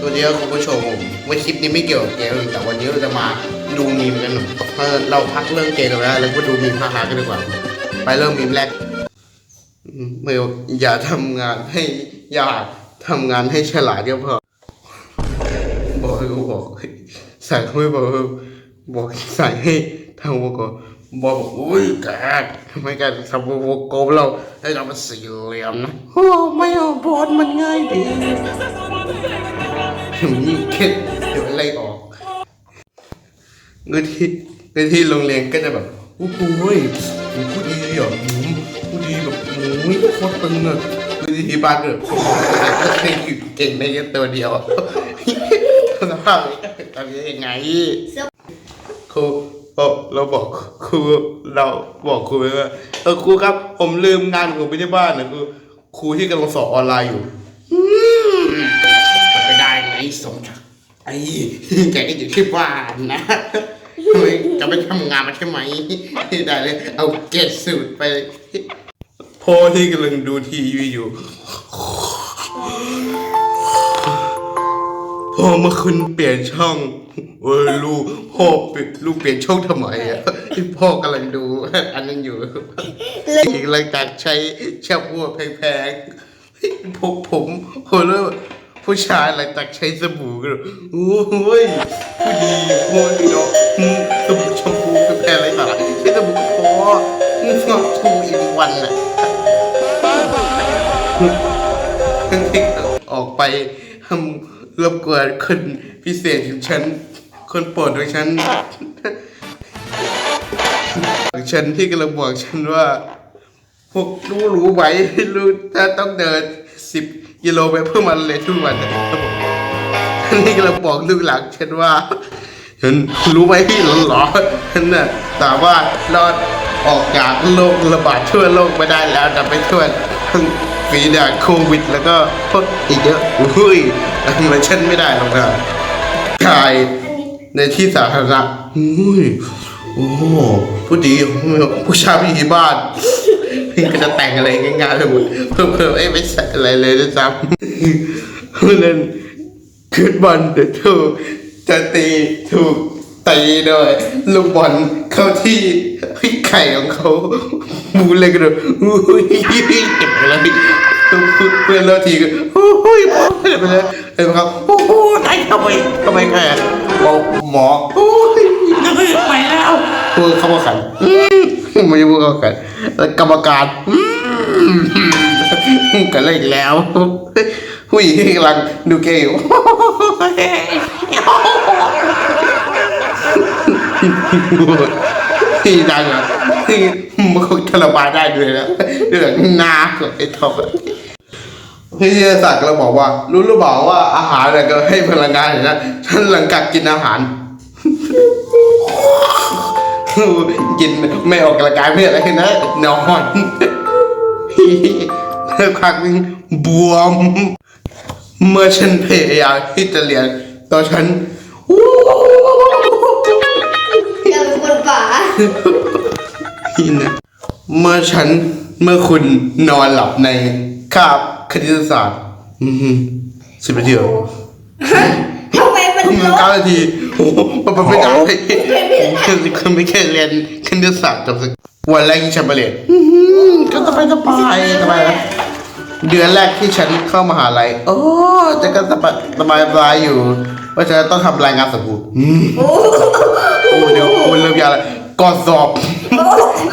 สวัสดีครับคุณผู้ชมวันคลิปนี้ไม่เกี่ยวกับเกมแต่วันนี้เราจะมาดูมีมกันหน่อยเราพักเรื่องเกมแล้วแล้วก็ดูมีมฮาๆกันดีกว่า ไปเริ่มมีมแรกอืมไม่อย่าทำงานให้อย่าทำงานให้ฉลาดก็พอบอกให้กูบอกใส่เขาไม่บอกบอกใส่ให้ทางวกบบอกอุ้ยแกทำไมแกทำวงกบเราให้เราเป็นสี่เหลี่ยมนะโอ้ไม่เอาบอลมันง่ายดี เดี๋ยวมีเก็ดเดี๋ยวไล่ออกเงินที่เงินที่โรงเรียนก็จะแบบโอ้โหยผู้ดีอะหืมผู้ดีแบบโอ้ยโคตรตึงอะเงินที่บ้านเก็แบบเก่งในแค่ตัวเดียวสภาพทำยังไงครูเราบอกครูเราบอกครูว่าเออครูครับ ผมลืมงานของผมไปที่บ้านนะครูครูที่กำลังสอนออนไลน์อยู่ สมศักดิ์ไอ้แกก็อยู่ที่บ้านนะทำไมจะไปทำงานมาใช่ไหมได้เลย เอาเกตสูตรไปพ่อที่กำลังดูทีวีอยู่พ่อเมื่อคุณเปลี่ยนช่องเออลูกพ่อเปลี่ยนลูกเปลี่ยนช่องทำไมอะที่พ่อกำลังดู อันนั้นอยู่อีกรายการใช้แชมพูแพงๆผมผมผมเริ่ม ผู้ชายอะไรตักใช้สบู่กันโอ้ยผู้ดีโอ้ยเนาะอืมสบู่แชมพูเป็แพรอะไรต่างๆใช้สบู่พออืมทูอินวันน่ะออกไปทำรบกวนคนพิเศษของฉัน คนโปรดของฉันฉันที่กำลังบอกฉันว่า พวกรู้รู้ไหมรู้ถ้าต้องเดินสิบ กิโลไปเพื่อมันเลยทุกวันนะครับผมอันนี้ก็เราบอกลูกหลังฉันว่าฉันรู้ไหมพี่หลอนหรอฉันน่ะสามารถรอดออกจากโรคระบาดทั่วโลกมาได้แล้วแต่ไปทั่วทั้งฝีดาโควิด แล้วก็พวกอีกเยอะอุ้ยทำไมฉันไม่ได้หรอกนะถ่ายในที่สาธารณะอุ้ยโอ้ผู้ดีผู้ชายผู้หญิงบ้าน ก็จะแต่งอะไรง่ายๆไปหมดเพิ่มเพิ่มไอ้ไม่ใส่อะไรเลยด้วยซ้ำเพื่อเล่นขึ้นบอลแต่ถูกจะตีถูกตีโดยลูกบอลเข้าที่พี่ไข่ของเขาบูเลยกันเลยอุ้ยเจ็บไปแล้วเพื่อนเราทีก็โอ้ยพ่อไปเลยเห็นไหมครับโอ้โหไหนทำไมทำไมแกบอกหมอโอ้ยไปแล้วพูดเข้ามาขันอืมไม่ใช่พูดเข้ามาขัน แล้วกรรมการกันเลยอีกแล้วผู้หญิงกำลังดูเกมอยู่ที่ดังอะที่มันคงทรมานได้ด้วยนะเรื่องหน้ากับไอ้ท็อปพี่ศักดิ์เราบอกว่า รู้หรือเปล่าว่าอาหารเนี่ยก็ให้พลังงานนนะฉันหลังจากกินอาหาร กินไม่ออกกำลังกายไม่อะไรนะนอนเลิกพักนึงบวม เมื่อฉันพยายามที่จะเรียนตอนฉันอยากเป็นคนป่านี่นะเมื่อฉันเมื่อคุณนอนหลับในคาบคณิตศาสตร์อืมสิบนาทีเหรอทำไมมันอืมลบเก้านาทีโอ้โหมันไม่ได้คือคือไม่แค่เรียนคณิตศาสตร์จบสักวันแรกที่ฉันมาเรียนอืมก็สบายสบายสบายนะเดือนแรกที่ฉันเข้ามหาลัยโอ้จะก็สบายสบายสบายอยู่ว่าฉันต้องทำรายงานสังคมอืมโอ้โอ้เดี๋ยวโอ้เริ่มยากแล้วก่อนสอบ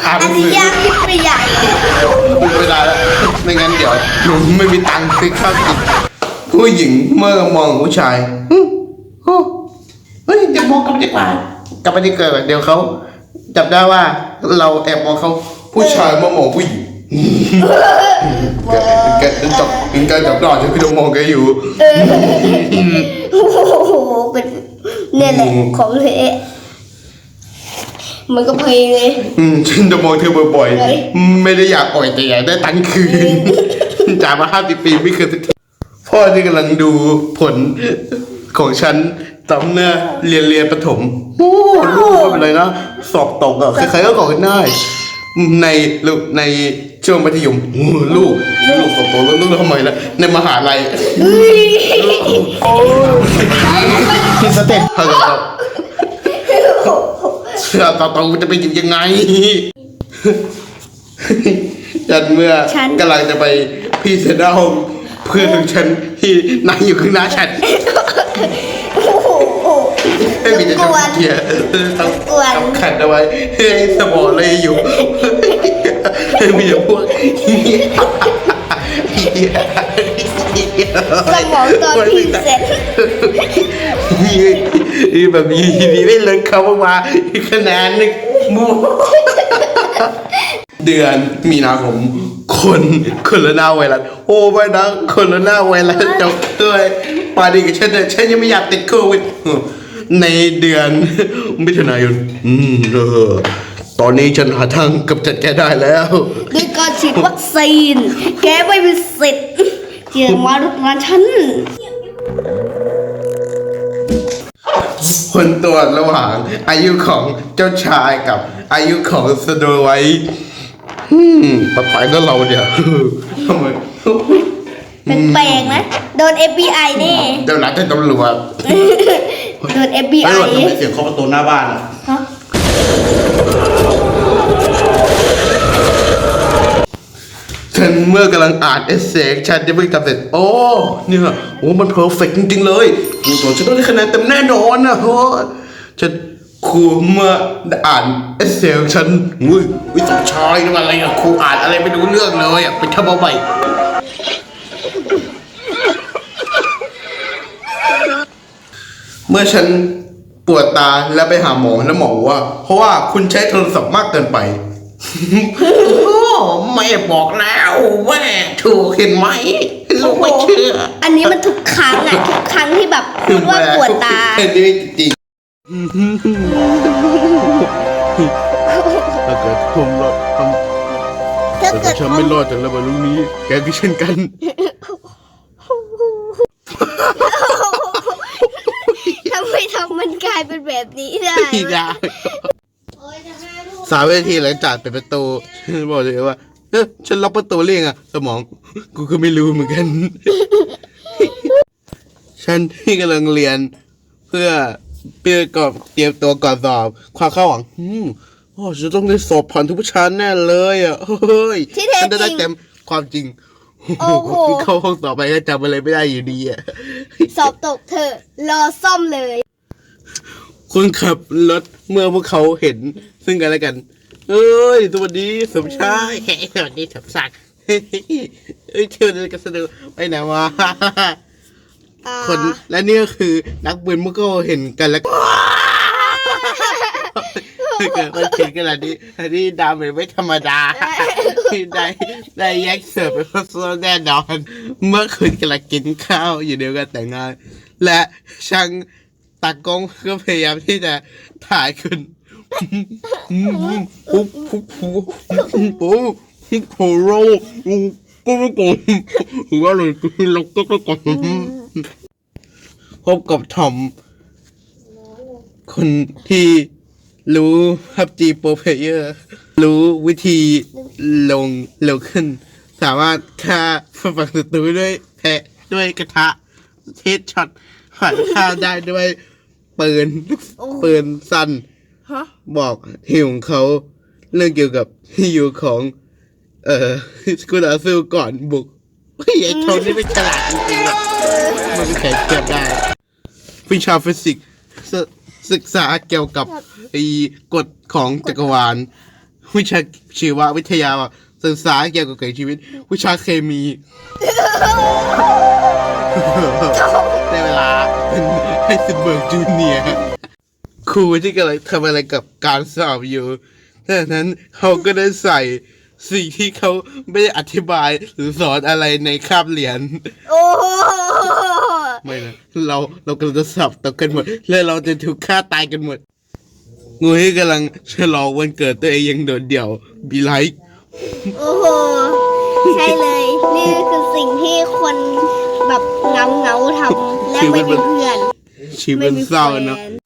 อ่านหอันันงนี้สือยากขึ้นไปใหญ่ไม่ได้แล้วไม่งั้นเดี๋ยวหนูไม่มีตังค์ซื้อข้าวกินผู้หญิงเมื่อมองผู้ชาย ฮึโอ้เฮ้ยจะมองกลับดีกว่ากลับไปที่เกิดก่อนเดี๋ยวเขาจับได้ว่าเราแอบมองเขาผู้ชายเมื่อมองผู้หญิงแกแกจับแกจับได้ฉันก็จะมองแกอยู่เออโอ้โหเป็นเนี่ยแหละของเละมันก็เพลงเลย อืมฉันจะมองเธอบ่อยเฮ้ยๆไม่ได้อยากอ่อยแต่อยากได้ตังค์คืนจ่ายมาห้าสิบปีไม่เคยสักทีพ่อที่กำลังดูผล ของฉันตอนเมื่อเรียนเรียนประถมโอ้ลูกไม่เป็นไรนะสอบตกอะใครๆก็ขอกันได้ในลูกในช่วงมัธยมโอ้ลูกลูกสอบตกแล้วลูกทำไมล่ะในมหาลัยเฮ้ยเต็ปเท่ากับเสื้อต่อตรงจะไปอยู่ยังไงฉันเมื่อกำลังจะไปพรีเซนต์ห้อง เพื่อนของฉันที่นั่งอยู่ข้างหน้าฉันโอ้โหไม่มีแต่กจะวนเกียร์ต้องกวนต้องขัดเอาไว้ให้สมองเลยอยู่มีแต่พวกเหี้ยเหี้ยเหี้ยสมองตอนพิมพ์เสร็จนี่แบบนี้ดีไม่เลยเขามาอีกคะแนนหนึงมูเดือนมีนาคม คนคนละหน้าไวรัสโอ้ไม่นะคนละหน้าไวรัสจบด้วยปาดีกับฉันเนี่ยฉันยังไม่อยากติดโควิดในเดือนมิถุนายนอืมเออตอนนี้ฉันหาทางกำจัดแกได้แล้วด้วยการฉีดวัคซีน แกไม่มีสิทธิ์ที่จะมารุกรานฉันผลตรวจระหว่างอายุของเจ้าชายกับอายุของสโนไวท์ อืมปะไปก็เราเดี๋ยวทำไมแปลกๆนะ โดน FBI แน่เดี๋ยวนัดให้ตำรวจโดนตำ FBI รวจทำไมเสียงเคาะประตูหน้าบ้านอะฮะฉันเมื่อกำลังอ่านเอเซฉันจะเพิ่งทำเสร็จ โอ้ เนี่ย โอ้ มันเพอร์เฟกจริง ๆ เลยกูตัวฉันต้องได้คะแนนเต็มแน่นอนนะโหฉัน ครูเมื่ออ่านเอเซของฉันอุ้ยวิสมชายนี่มันอะไรอะครูอ่านอะไรไม่รู้เรื่องเลยอะไปทำเอาใหม่เมื่อฉันปวดตาแล้วไปหาหมอแล้วหมอบอกว่า เพราะว่าคุณใช้โทรศัพท์มากเกินไปโอ้แม่บอกแล้วแม่ถูกเห็นไหมลูกไม่เชื่อ อันนี้มันทุกครั้งอะทุกครั้งที่แบบพูดว่าปวดตา อันนี้จริง ถ้าเกิดผมรอดทถ้าำเกิดฉันไม่รอดจากระเบิดลูกนี้ แกก็เช่นกัน ทำไมทำมันกลายเป็นแบบนี้ได้ไม่ได้สามนาทีหลังจากปิดประตูฉันบอกเลยว่าเอ๊ะฉันล็อกประตูเรียงอะสมองกูก็ไม่รู้เหมือนกัน ฉันที่กำลังเรียนเพื่อ เพื่อก่อนเตรียมตัวก่อนสอบ ความเข้าหวังอืมโอ้ฉันต้องได้สอบผ่านทุกวิชาแน่เลยอะเฮ้ยที่แท้ฉันจะได้จริงเต็มความจริงโอ้โห เข้าห้องต่อไปก็จำอะไรไม่ได้อยู่ดีอะ สอบตกเธอะรอซ่อมเลย คนขับรถเมื่อพวกเขาเห็นซึ่งกันและกัน เอ้ย สวัสดีสมชายเฮ้ยสวัสดีสมศักดิ์เฮ้ยเอ้ยเที่ยวเดินกันสนุกไปไหนวะอ่า คนและนี่ก็คือนักบินเมื่อก็เห็นกันแล้วเกิดมันเห็นขนาดนี้อันนี้ดาวเป็นไม่ธรรมดาได้ได้แยกเสิร์ฟเป็นพัสดุแน่นอน เมื่อคืนกำลังกินข้าวอยู่เดียวกันแต่งงานและช่างตากล้องก็พยายามที่จะถ่ายคุณปุ๊บปุ๊บปุ๊บปุ๊บโอ้โหก็ไม่กลมว่าเลยคือเราก็ไม่กลม พบกับทอม คนที่รู้พับจีโปรเพเยอร์รู้วิธีลงเร็วขึ้น สามารถฆ่าฝั่งศัตรูด้วยแพะด้วยกระทะเทสช็อตผ่านฆ่าได้ด้วยปืนปืนสั้นบอกที่ของเขาเรื่องเกี่ยวกับที่อยู่ของ เอ่อกูต่อสู้ก่อนบุกเฮ้ไอ้ทอมนี่เป็นฉลาดจริงๆอะมันไม่แข็งเทียบได้ วิชาฟิสิกส์ศศึกษาเกี่ยวกับไอ้กฎของจักรวาล วิชาชีววิทยาศึกษาเกี่ยวกับเกิดชีวิต วิชาเคมี ได้เวลาเป็นไฮสเบิร์กจูเนียร์ครูที่กำลังทำอะไรกับการสอบอยู่ดังนั้นเขาก็ได้ใส่สิ่งที่เขาไม่ได้อธิบายหรือสอนอะไรในคาบเรียน โอ้ ไม่นะเราเรากำลังจะสอบตกกันหมด และเราจะถูกฆ่าตายกันหมดงูที่กำลังฉลองวันเกิดตัวเองอยังโดดเดี่ยวบีไลค์โอ้โห ใช่เลย นี่คือสิ่งที่คนแบบเงาเงาๆทำและไม่มีเพื่อน ชีวิตมันเศร้าเนอะ ไม่มีแฟน